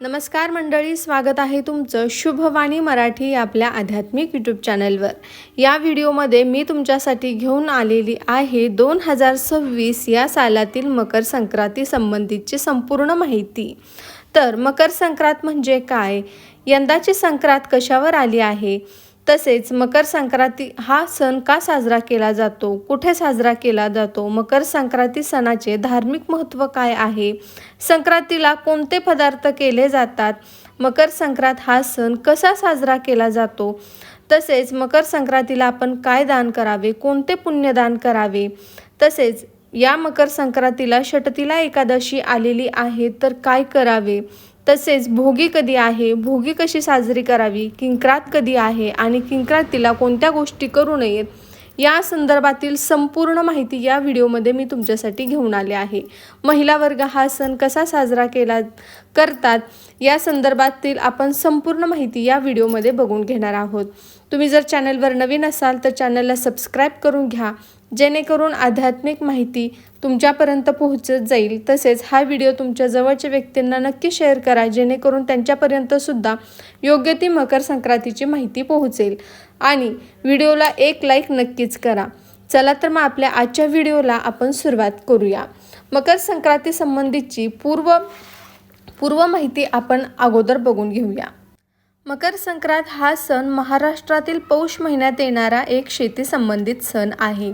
नमस्कार मंडळी स्वागत आहे तुमचं शुभवाणी मराठी आपल्या आध्यात्मिक यूट्यूब चॅनलवर या व्हिडिओमध्ये मी तुमच्यासाठी घेऊन आलेली आहे दोन हजार सव्वीस या सालातील मकर संक्रांती संबंधितची संपूर्ण माहिती. तर मकर संक्रांत म्हणजे काय? यंदाची संक्रांत कशावर आली आहे? तसेच मकर संक्रांती हा सण का साजरा केला जातो? कुठे साजरा केला जातो? मकर संक्रांती सणाचे धार्मिक महत्त्व काय आहे? संक्रांतीला कोणते पदार्थ केले जातात? मकर संक्रांत हा सण कसा साजरा केला जातो? तसेच मकर संक्रांतीला आपण काय दान करावे? कोणते पुण्यदान करावे? तसेच या मकर संक्रांतीला षटतीला एकादशी आलेली आहे तर काय करावे? तसेच भोगी कधी आहे भोगी कशी साजरी करावी किंक्रात कधी आहे आणि किंक्रातीला कोणत्या गोष्टी करू नयेत या संदर्भातील संपूर्ण माहिती या व्हिडिओमध्ये मी तुमच्यासाठी घेऊन आले आहे. महिला वर्ग हा सण कसा साजरा केला करतात या संदर्भातील आपण संपूर्ण माहिती या व्हिडिओमध्ये बघून घेणार आहोत. तुम्ही जर चॅनलवर नवीन असाल तर चॅनलला सबस्क्राईब करून घ्या जेणेकरून आध्यात्मिक माहिती तुमच्यापर्यंत पोहोचत जाईल. तसेच हा व्हिडिओ तुमच्या जवळच्या व्यक्तींना नक्की शेअर करा जेणेकरून त्यांच्यापर्यंतसुद्धा योग्य ती मकर संक्रांतीची माहिती पोहोचेल. आणि व्हिडिओला एक लाईक नक्कीच करा. चला तर मग आपल्या आजच्या व्हिडिओला आपण सुरुवात करूया. मकर संक्रांती संबंधीची पूर्व पूर्व माहिती आपण अगोदर बघून घेऊया. मकर संक्रांत हा सण महाराष्ट्रातील पौष महिन्यात येणारा एक शेती संबंधित सण आहे.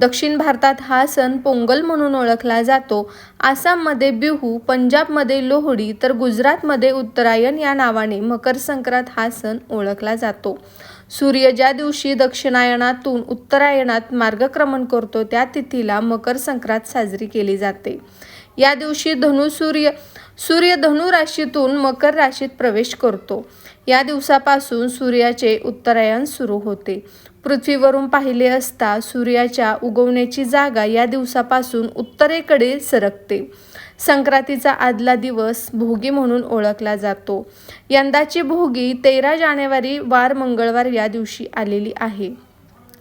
दक्षिण भारतात हा सण पोंगल म्हणून ओळखला जातो. आसाममध्ये बिहू पंजाबमध्ये लोहडी तर गुजरातमध्ये उत्तरायण या नावाने मकर संक्रांत हा सण ओळखला जातो. सूर्य ज्या दिवशी दक्षिणायनातून उत्तरायणात मार्गक्रमण करतो त्या तिथीला मकर संक्रांत साजरी केली जाते. या दिवशी धनु सूर्य सूर्य धनु राशीतून मकर राशीत प्रवेश करतो. या दिवसापासून सूर्याचे उत्तरायण सुरू होते. पृथ्वीवरून पाहिले असता सूर्याच्या उगवण्याची जागा या दिवसापासून उत्तरेकडे सरकते. संक्रांतीचा आदला दिवस भोगी म्हणून ओळखला जातो. यंदाची भोगी तेरा जानेवारी वार मंगळवार या दिवशी आलेली आहे.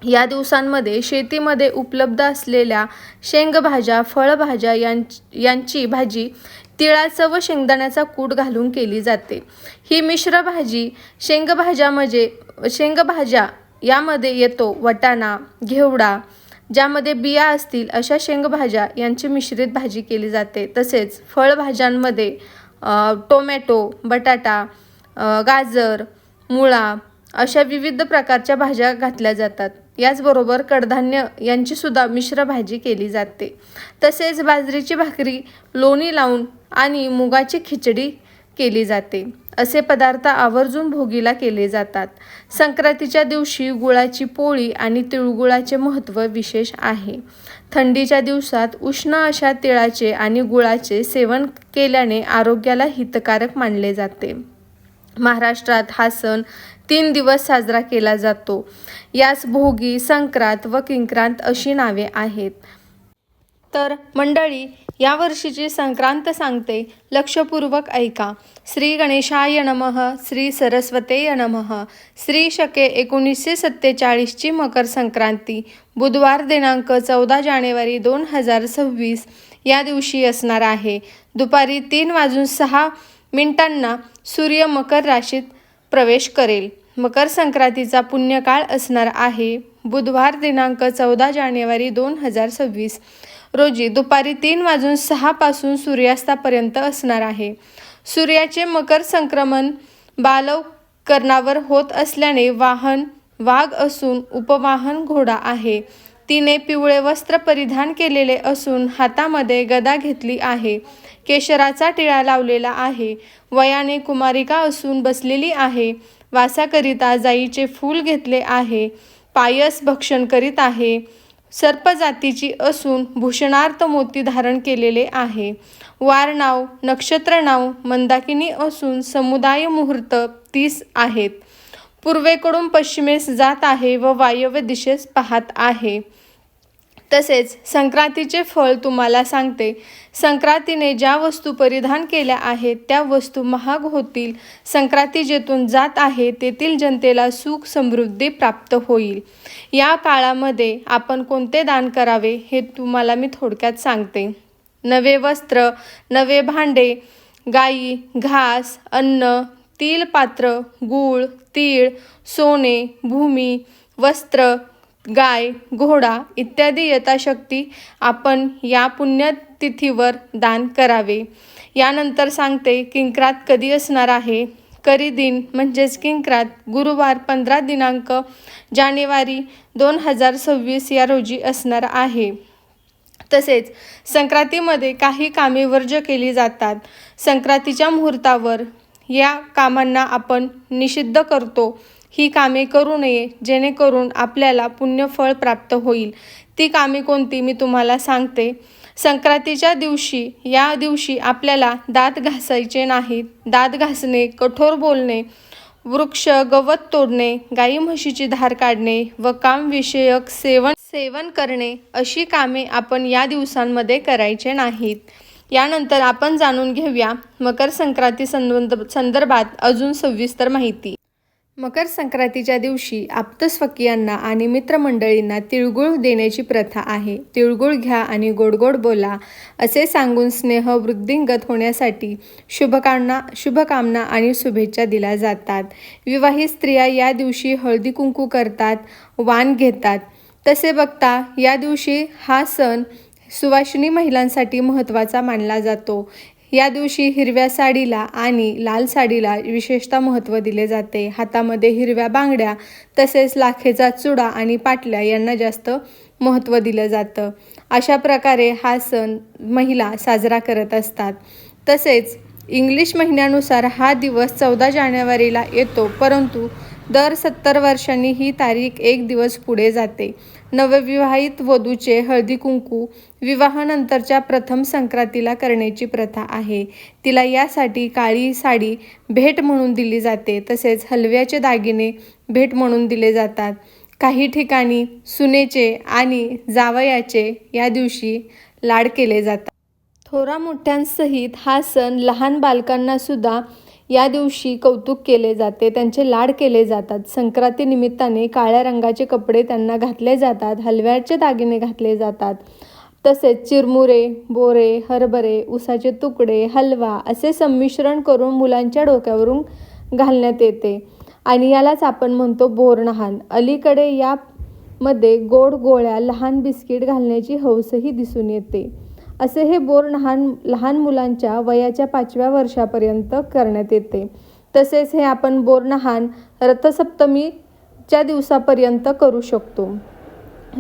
या दिवसांमध्ये शेतीमध्ये उपलब्ध असलेल्या शेंगभाज्या फळभाज्या यां यांची भाजी तिळाचं व शेंगदाण्याचा कूट घालून केली जाते. ही मिश्र भाजी शेंगभाज्या म्हणजे शेंगभाज्या यामध्ये येतो वटाणा घेवडा ज्यामध्ये बिया असतील अशा शेंगभाज्या यांची मिश्रित भाजी केली जाते. तसेच फळभाज्यांमध्ये टोमॅटो बटाटा गाजर मुळा अशा विविध प्रकारच्या भाज्या घातल्या जातात. याचबरोबर कडधान्य यांची सुद्धा मिश्र भाजी केली जाते. तसेच बाजरीची भाकरी लोणी लावून आणि मुगाची खिचडी केली जाते. असे पदार्थ आवर्जून भोगीला केले जातात. संक्रांतीच्या दिवशी गुळाची पोळी आणि तिळगुळाचे महत्त्व विशेष आहे. थंडीच्या दिवसात उष्ण अशा तिळाचे आणि गुळाचे सेवन केल्याने आरोग्याला हितकारक मानले जाते. महाराष्ट्रात हा सण तीन दिवस साजरा केला जातो. यास भोगी संक्रांत व किंक्रांत अशी नावे आहेत. तर मंडळी या वर्षीची संक्रांत सांगते. लक्षपूर्वक ऐका. श्री गणेशाय नमः श्री सरस्वतेय नमः श्री शके एकोणीसशे सत्तेचाळीसची मकर संक्रांती बुधवार दिनांक चौदा जानेवारी दोन हजार सव्वीस या दिवशी असणार आहे. दुपारी तीन वाजून सहा मिनिटांना सूर्य मकर राशीत प्रवेश करेल. मकर संक्रांतीचा पुण्यकाळ असणार आहे. बुधवार दिनांक चौदा जानेवारी दोन हजार सव्वीस रोजी दुपारी तीन वाजून सहापासून सूर्यास्तापर्यंत असणार आहे. सूर्याचे मकर संक्रमण बालव कर्णावर होत असल्याने वाहन वाघ असून उपवाहन घोडा आहे. तिने पिवळे वस्त्र परिधान केलेले असून हातामध्ये गदा घेतली आहे. केशराचा टिळा लावलेला आहे. वयाने कुमारिका असून बसलेली आहे. वासाकरिता जाईचे फूल घेतले आहे. पायस भक्षण करीत आहे. सर्प जातीची असून भूषणार्थ मोती धारण केलेले आहे. वार नाव नक्षत्र नाव मंदाकिनी असून समुदाय मुहूर्त तीस आहेत. पूर्वेकडून पश्चिमेस जात आहे व वायव्य दिशेस पाहत आहे. तसेच संक्रांतीचे फळ तुम्हाला सांगते. संक्रांतीने ज्या वस्तू परिधान केल्या आहेत त्या वस्तू महाग होतील. संक्रांती जेथून जात आहे तेथील जनतेला सुख समृद्धी प्राप्त होईल. या काळामध्ये आपण कोणते दान करावे हे तुम्हाला मी थोडक्यात सांगते. नवे वस्त्र नवे भांडे गाई घास अन्न तीळ पात्र गूळ तीळ सोने भूमी वस्त्र गाय घोडा इत्यादी यथाशक्ती आपण या पुण्यतिथीवर दान करावे. यानंतर सांगते किंक्रात कधी असणार आहे? करी दिन म्हणजेच किंक्रात गुरुवार पंधरा दिनांक जानेवारी दोन हजार सव्वीस या रोजी असणार आहे. तसेच संक्रांतीमध्ये काही कामे वर्ज केली जातात. संक्रांतीच्या मुहूर्तावर या कामांना आपण निषिद्ध करतो. ही कामे करू नये जेणेकरून आपल्याला पुण्यफळ प्राप्त होईल. ती कामे कोणती मी तुम्हाला सांगते. संक्रांतीच्या दिवशी या दिवशी आपल्याला दात घासायचे नाहीत. दात घासणे कठोर बोलणे वृक्ष गवत तोडणे गाई म्हशीची धार काढणे व कामविषयक सेवन सेवन करणे अशी कामे आपण या दिवसांमध्ये करायचे नाहीत. यानंतर आपण जाणून घेऊया मकर संक्रांती संबंध संदर्भात अजून सविस्तर माहिती. मकर संक्रांतीच्या दिवशी आप्तस्वकीयांना आणि मित्रमंडळींना तिळगुळ देण्याची प्रथा आहे. तिळगुळ घ्या आणि गोडगोड बोला असे सांगून स्नेह वृद्धिंगत होण्यासाठी शुभकामना शुभकामना आणि शुभेच्छा दिल्या जातात. विवाहित स्त्रिया या दिवशी हळदी कुंकू करतात वाण घेतात. तसे बघता या दिवशी हा सण सुवासिनी महिलांसाठी महत्त्वाचा मानला जातो. या दिवशी हिरव्या साडीला आणि लाल साडीला विशेषतः महत्त्व दिले जाते. हातामध्ये हिरव्या बांगड्या तसेच लाखेचा चुडा आणि पाटल्या यांना जास्त महत्त्व दिलं जातं. अशा प्रकारे हा सण महिला साजरा करत असतात. तसेच इंग्लिश महिन्यानुसार हा दिवस चौदा जानेवारीला येतो परंतु दर सत्तर वर्षांनी ही तारीख एक दिवस पुढे जाते. नवविवाहित वधूचे हळदी कुंकू विवाहानंतरच्या प्रथम संक्रांतीला करण्याची प्रथा आहे. तिला यासाठी काळी साडी भेट म्हणून दिली जाते तसेच हलव्याचे दागिने भेट म्हणून दिले जातात. काही ठिकाणी सुनेचे आणि जावयाचे या दिवशी लाड केले जातात. थोरा मोठ्यांसहित हा सण लहान बालकांनासुद्धा या दिवशी कौतुक केले जाते त्यांचे लाड केले जातात. संक्रांती निमित्ताने काळ्या रंगाचे कपडे त्यांना घातले जातात हलव्याचे दागिने घातले जातात. तसेच चिरमुरे बोरे हरभरे उसाचे तुकडे हलवा असे संमिश्रण करून मुलांच्या डोक्यावरून घालण्यात येते. आणि यालाच आपण म्हणतो बोरनहान अलीकडे यामध्ये गोड गोळ्या लहान बिस्किट घालण्याची हौसही दिसून येते. असे हे बोर लहान लहान मुलांच्या वयाच्या पाचव्या वर्षापर्यंत करण्यात येते. तसेच हे आपण बोरनहान रथसप्तमीच्या दिवसापर्यंत करू शकतो.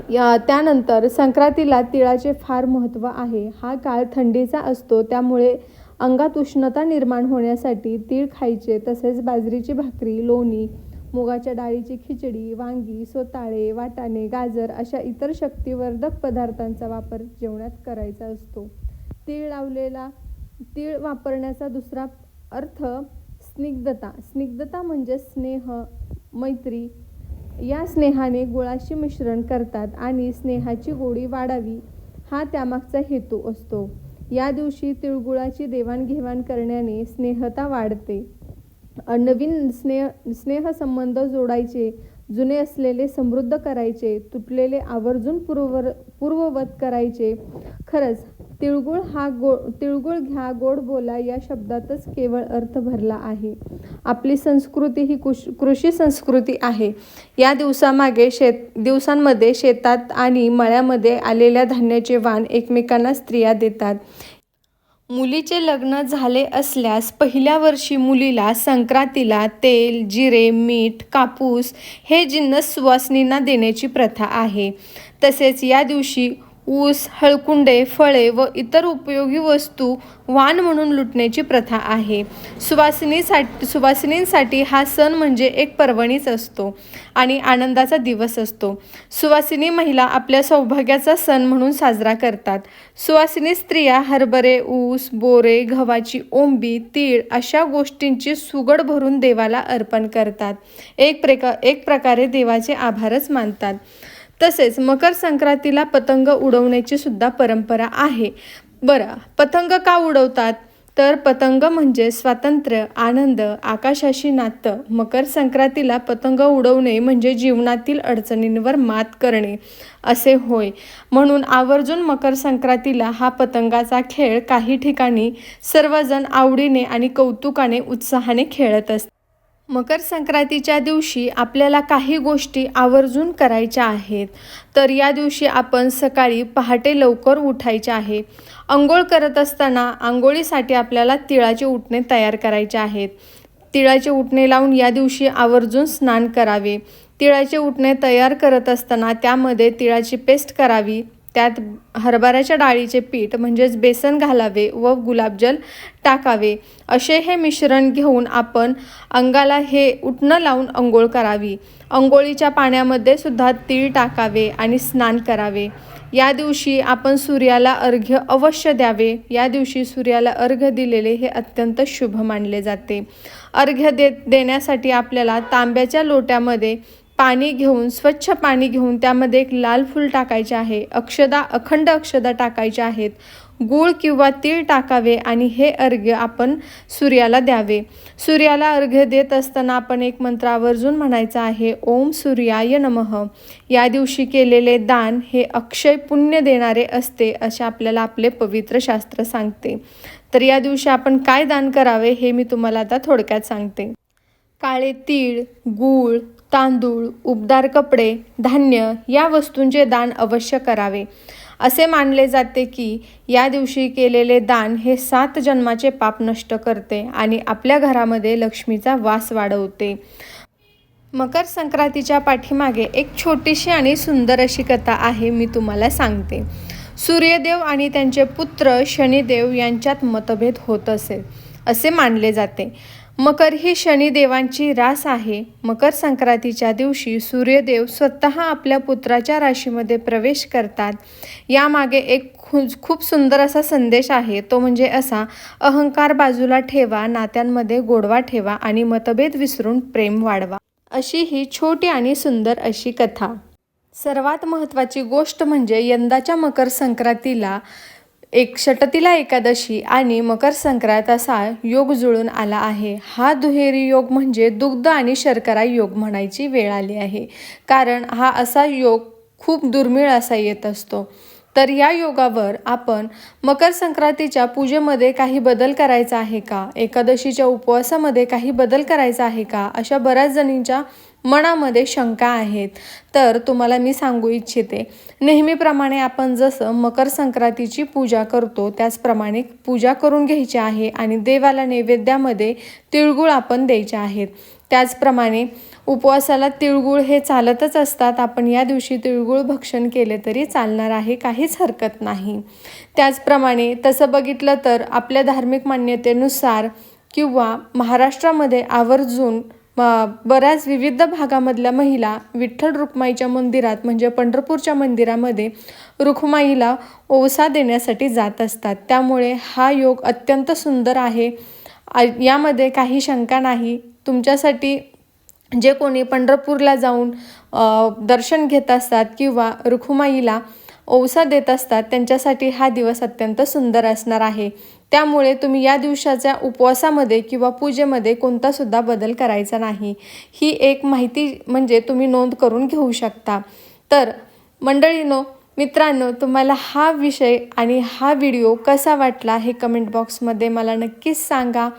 या त्यानंतर संक्रांतीला तिळाचे फार महत्त्व आहे. हा काळ थंडीचा असतो त्यामुळे अंगात उष्णता निर्माण होण्यासाठी तीळ खायचे तसेच बाजरीची भाकरी लोणी मुगाच्या डाळीची खिचडी वांगी सोताळे वाटाणे गाजर अशा इतर शक्तिवर्धक पदार्थांचा वापर जेवणात करायचा असतो. तीळ लावलेला तीळ वापरण्याचा दुसरा अर्थ स्निग्धता. स्निग्धता म्हणजे स्नेह मैत्री. या स्नेहाने गुळाशी मिश्रण करतात आणि स्नेहाची गोडी वाढावी हा त्यामागचा हेतू असतो. या दिवशी तिळगुळाची देवाणघेवाण करण्याने स्नेहता वाढते. नवीन स्नेह स्नेहसंबंध जोडायचे जुने असलेले समृद्ध करायचे तुटलेले आवर्जून पूर्वर पूर्ववत करायचे. खरंच तिळगुळ हा गो तिळगुळ घ्या गोड बोला या शब्दातच केवळ अर्थ भरला आहे. आपली संस्कृती ही कुश कृषी संस्कृती आहे. या दिवसामागे शेत दिवसांमध्ये शेतात आणि मळ्यामध्ये आलेल्या धान्याचे वाण एकमेकांना स्त्रिया देतात. मुलीचे लग्न झाले असल्यास पहिल्या वर्षी मुलीला संक्रांतीला तेल जिरे मीठ कापूस हे जिन्नस सुवासिनींना देण्याची प्रथा आहे. तसेच या दिवशी ऊस हळकुंडे फळे व इतर उपयोगी वस्तू वाण म्हणून लुटण्याची प्रथा आहे. सुवासिनीसाठी सुवासिनींसाठी हा सण म्हणजे एक पर्वणीच असतो आणि आनंदाचा दिवस असतो. सुवासिनी महिला आपल्या सौभाग्याचा सण म्हणून साजरा करतात. सुवासिनी स्त्रिया हरभरे ऊस बोरे गव्हाची ओंबी तीळ अशा गोष्टींची सुगड भरून देवाला अर्पण करतात. एक प्रेका एक प्रकारे देवाचे आभारच मानतात. तसेच मकर संक्रांतीला पतंग उडवण्याची सुद्धा परंपरा आहे. बरं पतंग का उडवतात? तर पतंग म्हणजे स्वातंत्र्य आनंद आकाशाशी नातं. मकर संक्रांतीला पतंग उडवणे म्हणजे जीवनातील अडचणींवर मात करणे असे होय. म्हणून आवर्जून मकर संक्रांतीला हा पतंगाचा खेळ काही ठिकाणी सर्वजण आवडीने आणि कौतुकाने उत्साहाने खेळत असतात. मकर संक्रांतीच्या दिवशी आपल्याला काही गोष्टी आवर्जून करायच्या आहेत. तर या दिवशी आपण सकाळी पहाटे लवकर उठायचे आहे. आंघोळ करत असताना आंघोळीसाठी आपल्याला तिळाचे उठणे तयार करायचे आहेत. तिळाचे उठणे लावून या दिवशी आवर्जून स्नान करावे. तिळाचे उठणे तयार करत असताना त्यामध्ये तिळाची पेस्ट करावी. त्यात हरभऱ्याच्या डाळीचे पीठ म्हणजेच बेसन घालावे व गुलाबजल टाकावे. असे हे मिश्रण घेऊन आपण अंगाला हे उठणं लावून अंघोळ करावी. अंघोळीच्या पाण्यामध्ये सुद्धा तीळ टाकावे आणि स्नान करावे. या दिवशी आपण सूर्याला अर्घ्य अवश्य द्यावे. या दिवशी सूर्याला अर्घ्य दिलेले हे अत्यंत शुभ मानले जाते. अर्घ्य दे देण्यासाठी आपल्याला तांब्याच्या लोट्यामध्ये पाणी घेऊन स्वच्छ पाणी घेऊन त्यामध्ये एक लाल फूल टाकायचे आहे. अक्षदा अखंड अक्षदा टाकायच्या आहेत. गूळ किंवा तीळ टाकावे आणि हे अर्घ्य आपण सूर्याला द्यावे. सूर्याला अर्घ्य देत असताना आपण एक मंत्र आवर्जून म्हणायचा आहे ओम सूर्याय नमः. या दिवशी केलेले दान हे अक्षय पुण्य देणारे असते असे आपल्याला आपले पवित्र शास्त्र सांगते. तर या दिवशी आपण काय दान करावे हे मी तुम्हाला आता थोडक्यात सांगते. काळे तीळ गूळ तांदूळ उबदार कपडे धान्य या वस्तूंचे दान अवश्य करावे. असे मानले जाते की या दिवशी केलेले दान हे सात जन्माचे पाप नष्ट करते आणि आपल्या घरामध्ये लक्ष्मीचा वास वाढवते. मकर संक्रांतीच्या पाठीमागे एक छोटीशी आणि सुंदर अशी कथा आहे मी तुम्हाला सांगते. सूर्यदेव आणि त्यांचे पुत्र शनिदेव यांच्यात मतभेद होत असेल असे मानले जाते. मकर ही शनिदेवांची रास आहे. मकर संक्रांतीच्या दिवशी सूर्यदेव स्वतः आपल्या पुत्राच्या राशीमध्ये प्रवेश करतात. यामागे एक खूप सुंदर असा संदेश आहे. तो म्हणजे असा अहंकार बाजूला ठेवा नात्यांमध्ये गोडवा ठेवा आणि मतभेद विसरून प्रेम वाढवा. अशी ही छोटी आणि सुंदर अशी कथा. सर्वात महत्त्वाची गोष्ट म्हणजे यंदाच्या मकर संक्रांतीला एक षटतीला एकादशी आणि मकर संक्रांत असा योग जुळून आला आहे. हा दुहेरी योग म्हणजे दुग्ध आणि शर्करा योग म्हणायची वेळ आली आहे. कारण हा असा योग खूप दुर्मिळ असा येत असतो. तर या योगावर आपण मकर संक्रांतीच्या पूजेमध्ये काही बदल करायचा आहे का? एकादशीच्या उपवासामध्ये काही बदल करायचा आहे का? अशा बऱ्याच जणींच्या मनामध्ये शंका आहेत तर तुम्हाला मी सांगू इच्छिते. नेहमीप्रमाणे आपण जसं मकर संक्रांतीची पूजा करतो त्याचप्रमाणे पूजा करून घ्यायची आहे आणि देवाला नैवेद्यामध्ये तिळगुळ आपण द्यायचे आहेत. त्याचप्रमाणे उपवासाला तिळगुळ हे चालतच असतात आपण या दिवशी तिळगुळ भक्षण केले तरी चालणार आहे काहीच हरकत नाही. त्याचप्रमाणे तसं बघितलं तर आपल्या धार्मिक मान्यतेनुसार किंवा महाराष्ट्रामध्ये आवर्जून बऱ्याच विविध भागामधल्या महिला विठ्ठल रुक्माईच्या मंदिरात म्हणजे पंढरपूरच्या मंदिरामध्ये रुक्माईला ओसा देण्यासाठी जात असतात. त्यामुळे हा योग अत्यंत सुंदर आहे. यामध्ये काही शंका नाही. तुमच्यासाठी जे कोणी पंढरपूरला जाऊन दर्शन घेत असतात किंवा रुखुमाईला ओसा देत असतात त्यांच्यासाठी हा दिवस अत्यंत सुंदर असणार आहे. त्यामुळे तुम्ही या दिवसाच्या उपवासामध्ये किंवा पूजेमध्ये कोणतासुद्धा बदल करायचा नाही. ही एक माहिती म्हणजे तुम्ही नोंद करून घेऊ शकता. तर मंडळीनो मित्रांनो तुम्हाला हा विषय आणि हा व्हिडिओ कसा वाटला हे कमेंट बॉक्समध्ये मला नक्कीच सांगा.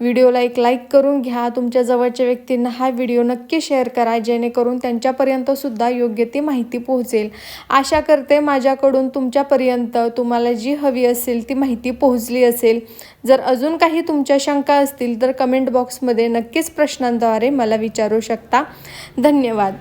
व्हिडिओला एक लाईक करून घ्या. तुमच्या जवळच्या व्यक्तींना हा व्हिडिओ नक्की शेअर करा जेणेकरून त्यांच्यापर्यंतसुद्धा योग्य ती माहिती पोहोचेल. आशा करते माझ्याकडून तुमच्यापर्यंत तुम्हाला जी हवी असेल ती माहिती पोहोचली असेल. जर अजून काही तुमच्या शंका असतील तर कमेंट बॉक्समध्ये नक्कीच प्रश्नांद्वारे मला विचारू शकता. धन्यवाद.